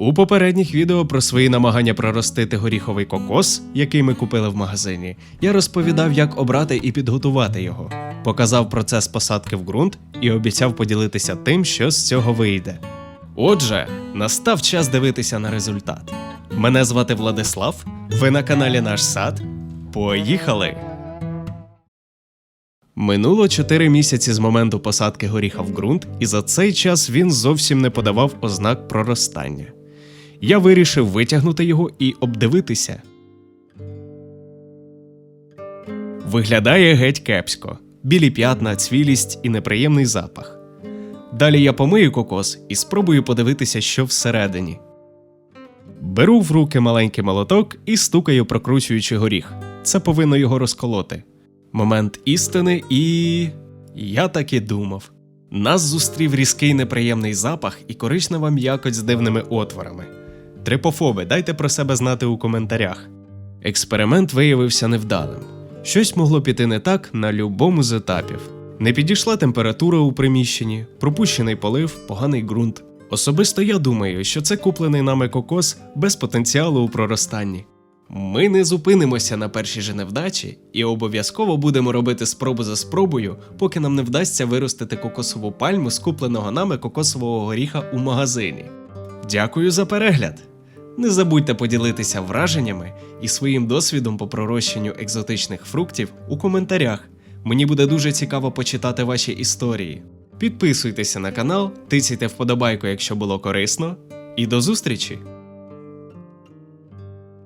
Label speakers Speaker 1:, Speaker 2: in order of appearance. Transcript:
Speaker 1: У попередніх відео про свої намагання проростити горіховий кокос, який ми купили в магазині, я розповідав, як обрати і підготувати його, показав процес посадки в ґрунт і обіцяв поділитися тим, що з цього вийде. Отже, настав час дивитися на результат. Мене звати Владислав, ви на каналі Наш Сад. Поїхали! Минуло 4 місяці з моменту посадки горіха в ґрунт, і за цей час він зовсім не подавав ознак проростання. Я вирішив витягнути його і обдивитися. Виглядає геть кепсько, білі п'ятна, цвілість і неприємний запах. Далі я помию кокос і спробую подивитися, що всередині. Беру в руки маленький молоток і стукаю, прокручуючи горіх. Це повинно його розколоти. Момент істини, і. Я так і думав. Нас зустрів різкий неприємний запах і коричнева м'якоть з дивними отворами. Трипофоби, дайте про себе знати у коментарях. Експеримент виявився невдалим. Щось могло піти не так на любому з етапів. Не підійшла температура у приміщенні, пропущений полив, поганий ґрунт. Особисто я думаю, що це куплений нами кокос без потенціалу у проростанні. Ми не зупинимося на першій же невдачі і обов'язково будемо робити спробу за спробою, поки нам не вдасться виростити кокосову пальму з купленого нами кокосового горіха у магазині. Дякую за перегляд! Не забудьте поділитися враженнями і своїм досвідом по пророщенню екзотичних фруктів у коментарях. Мені буде дуже цікаво почитати ваші історії. Підписуйтеся на канал, тицяйте вподобайку, якщо було корисно, і до зустрічі!